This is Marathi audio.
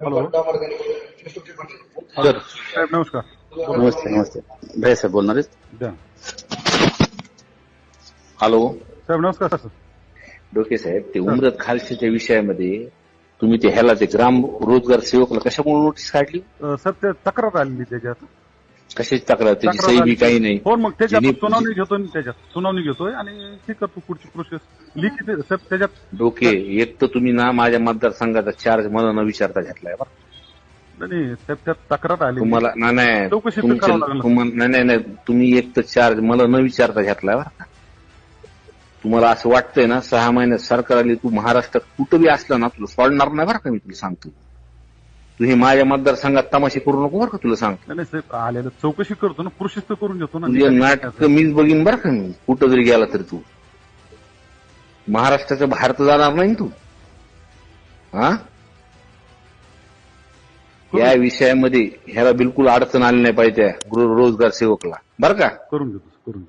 हॅलो सर साहेब नमस्कार नमस्ते नमस्ते भैया साहेब बोलणार हॅलो साहेब नमस्कार सर डोके साहेब ते उमरत खालशीच्या विषयामध्ये तुम्ही ते ह्याला ते ग्राम रोजगार सेवकला कशामुळे नोटीस काढली? सर ते तक्रार आलेली त्याच्यात. कशाची तक्रार त्याची तक्रार सही बी. काही नाही. हो मग त्याच्यात ज्यांनी- सुनावणी घेतोय ना त्याच्यात. सुनावणी घेतोय आणि हे करतो पुढची प्रोसेस लिखित त्याच्यात डोके एक तर तुम्ही ना माझ्या मतदारसंघाचा चार्ज मला न विचारता घेतलाय बरं. नाही साहेब त्यात तक्रार आली. तुम्हाला नाही, नाही चौकशी तर तुमच्या- करावं लागणार. तुम्हाला- नाही नाही नाही तुम्ही एक तर चार्ज मला न विचारता घेतलाय बरं का? तुम्हाला असं वाटतंय ना सहा महिन्यात सरकार आली तू महाराष्ट्रात कुठं बी असला ना तुला सोडणार नाही बरं का मी तुला सांगतो. हे माझ्या मतदारसंघात तमाशे करू नको बरं का तुला सांगतो. नाही साहेब आलेलं चौकशी करतो ना तर करून घेतो ना. नाटक मीच बघीन बरं का मी. कुठं जरी गेला तरी तू. महाराष्ट्राच्या बाहेर तर जाणार नाही तू. हा? या विषयामध्ये ह्याला बिलकुल अडचण आली नाही पाहिजे रोजगार सेवकला. बरं का? करून घेतो करून घेतो